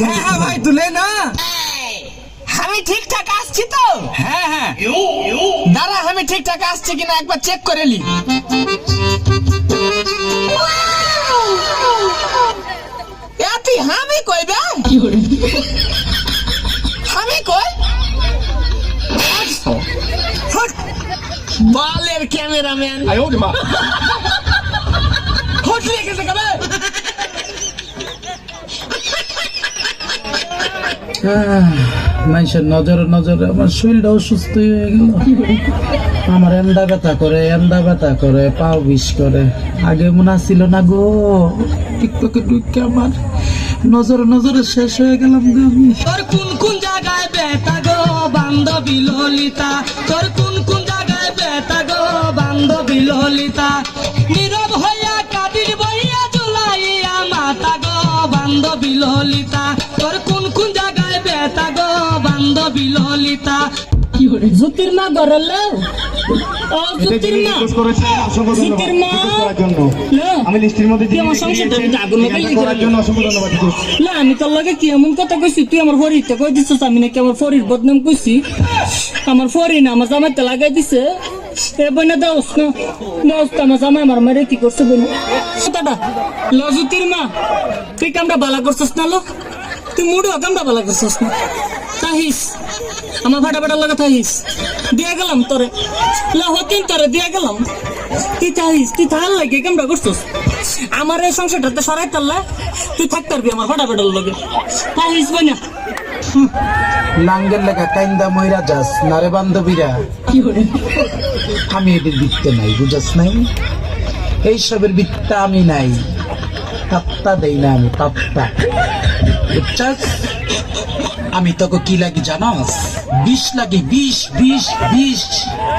হ্যাঁ হ্যাঁ ভাই তুলে না। আমি ঠিকঠাক আসছি তো। হ্যাঁ হ্যাঁ। দাঁড়া আমি ঠিকঠাক আসছি কিনা একবার চেক করে লি এতি আমি কই বে? আমি কই? বালের ক্যামেরাম্যান। হট লেগে থেকে বে মানুষের নজরে নজরে আমার শরীরটা অসুস্থ হয়ে গেল। আমার এন্দা ব্যথা করে এন্দা ব্যথা করে, পাও বিষ করে। আগে মনে ছিল না গো, টিকটকে ঢুকে আমার নজরে নজরে শেষ হয়ে গেলাম গো আমি। তোর কোন কোন জায়গায় বেতা গো, বান্ধবী ললিতা? তোর কোন কোন জায়গায় বেতা গো, বান্ধবী ললিতা? রিকোয়েস্ট না। আমি তোর লগে কি এমন কথা কইছি? তুই আমার ফরিতে কই দিছিস? আমি নাকি আমার ফরির বদনাম কইছি। আমার ফরি না আমার জামাইতে লাগাই দিছে। এ বইনা দাওস না দাওস তো আমার জামাই আমার মারে কি করছে বইনা? কথাটা লজুতির মা তুই কামটা বালা করছিস না লো? তুই মুড়ো কামটা বালা করছিস না? তাহিস। আমার ফাটা ফাটা লাগা তাহিস দিয়া গেলাম তোরে। হতিন তোরে দিয়া গেলাম। তুই তাহিস তুই থাল লাগে কামটা করছিস? আমার এই সংসারটাতে সরাই তাল্লা তুই থাকতে পারবি আমার ফাটা ফাটার লগে। তাহিস বইনা। লাঙ্গের লেখা কাইন্দা ময়রা যাস নারে বান্ধবীরা। কি করে আমি এদের বৃত্তে নাই বুঝাস নাই? এইসবের বৃত্তা আমি নাই। পাত্তা দেই না আমি পাত্তা। বুঝছাস? আমি তোকে কি লাগি জানাস বিষ লাগি বিষ বিষ বিষ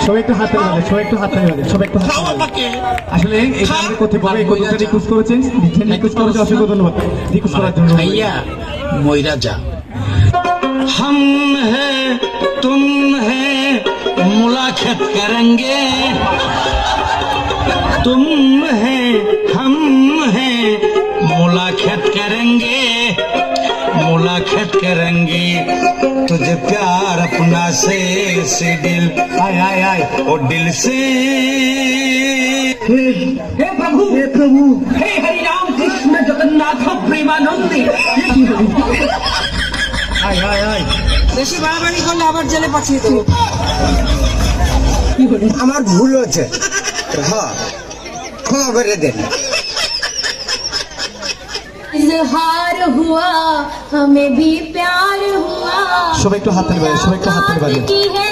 সবাই একটু হাতে লাগে সবাই একটু হাতে লাগে সবাই একটু হাতে লাগে আসলে এই গানটি কর্তৃপক্ষ এই কতটা রিকোয়েস্ট করেছেন রিকোয়েস্ট করেছে অসংখ্য ধন্যবাদ রিকোয়েস্ট করার জন্য ভাইয়া ময়রা যা हम हैं तुम हैं मुलाकात करेंगे तुम हैं हम हैं से से दिल आय आय आय ओ दिल से हे प्रभु हे प्रभु हे हरि राम कृष्ण जगन्नाथ प्रेमानंदी आय आय आय বেশি বাড়াবাড়ি করলে আবার জেলে পাঠিয়ে দেবো আমার ভুল হচ্ছে হ্যাঁ ক্ষমা করে দেন इजहार हुआ हमें भी प्यार हुआ সবাই একটু হাতে লাগে সবাই একটু হাতে লাগে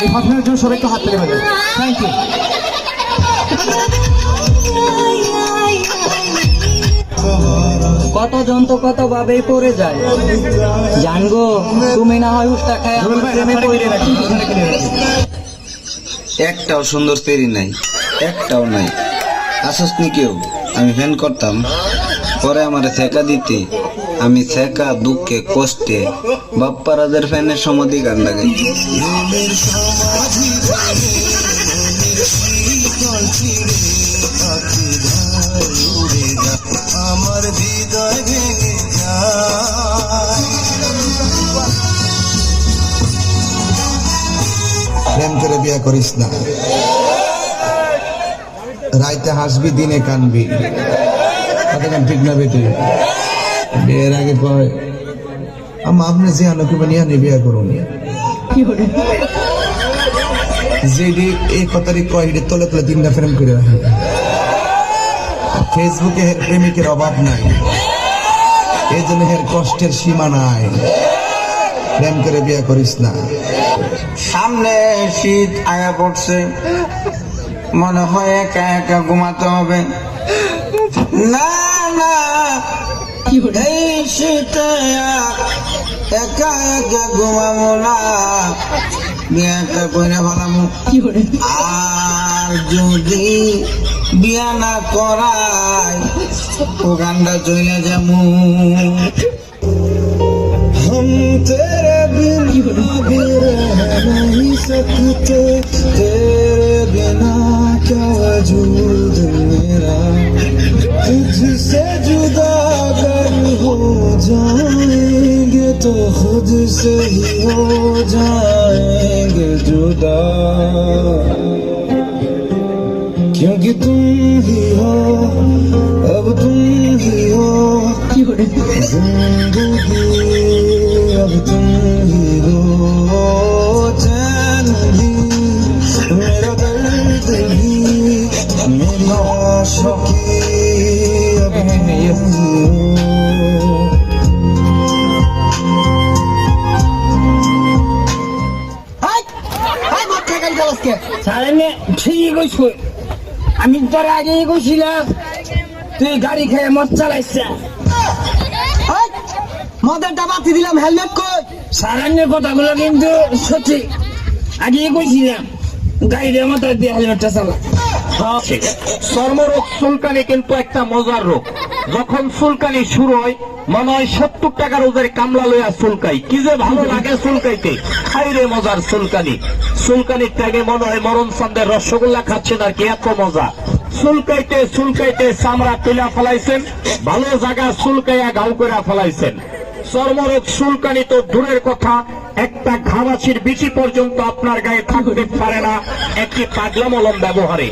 এই ভাষণের জন্য সবাই একটু হাতে লাগে থ্যাংক ইউ কতজন তো কত ভাবে পড়ে যায় জানগো তুমি না হয় উষ্টা খায় আমার প্রেমে পড়ে রাখি একটাও সুন্দর তেরি নাই একটাও নাই আসস নি কেউ আমি ফ্যান করতাম পরে আমার ছেকা দিতে, আমি ছেকা, দুঃখে, কষ্টে বাপ্পা বাপ্পারাজের ফ্যানের সমাধি গান লাগাইছি প্রেম করে বিয়ে করিস না। রাইতে হাসবি, দিনে কানবি। কতক্ষণ ঠিক না বেটে বিয়ের আগে আমা, আপনি যে আনুকে বানিয়ে বিয়ে করুন। এই কথাটি কয়, এটি তলে তলে করে রাখে। ফেসবুকে হের প্রেমিকের অভাব নাই। এই জন্য হের কষ্টের সীমা নাই। প্রেম করে বিয়ে করিস না। সামনে শীত আয়া পড়ছে। মনে হয় একা একা ঘুমাতে হবে। না না এই শীতে আর একা একা ঘুমাবো না বিয়াটা করে ভালামু আর যদি বিয়া না করাই ও গানটা চলে যাবো हम तेरे बिना भी रह नहीं सकते तेरे से ही हो जाएंगे जुदा क्योंकि तुम ही हो अब तुम ही हो जिंदगी अब तुम সারানে ঠিকই কইছো। আমি তোর আগেই কইছিলাম তুই গাড়ি খেয়ে মদ চালাইছে। মদের ডাবাতি দিলাম হেলমেট কই? সারানের কথাগুলো কিন্তু সঠিক। আগেই কইছিলাম গাড়ির মতো দিয়ে হেলমেটটা চালা। চর্মরোগ চুলকানি কিন্তু একটা মজার রোগ। যখন চুলকানি শুরু হয় মনে হয় সত্তর টাকার ওদের কামলা লইয়া চুলকাই। কি যে ভালো লাগে চুলকাইতে। খাইরে মজার চুলকানি। চুলকানির ত্যাগে মনে হয় মরণ সন্দেহ, রসগোল্লা খাচ্ছেন আর কি, এত মজা। চুলকাইতে চুলকাইতে চামড়া তুলা ফেলাইছেন, ভালো জায়গা চুলকাইয়া গাউ করে ফেলাইছেন। চর্মরোগ চুলকানি তো দূরের কথা, একটা ঘামাচির বিচি পর্যন্ত আপনার গায়ে থাকতে পারে না, একটি পাগলামলম ব্যবহারে।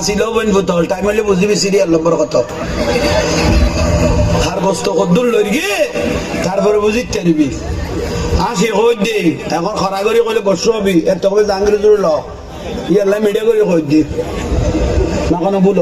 নাচিলেও বইন বোতল টাইম হলে বুঝিবি সিরিয়াল নম্বর কত। আর বস্ত কদ্দুর লই গিয়ে তারপরে বুঝি নিবি আসি কই দে এখন খরা করে কইলে বসু হবি। এত করে জাঙ্গিরি জোর ল। ইয়াল্লা মিডিয়া করে কই দি। না কোনো ভুল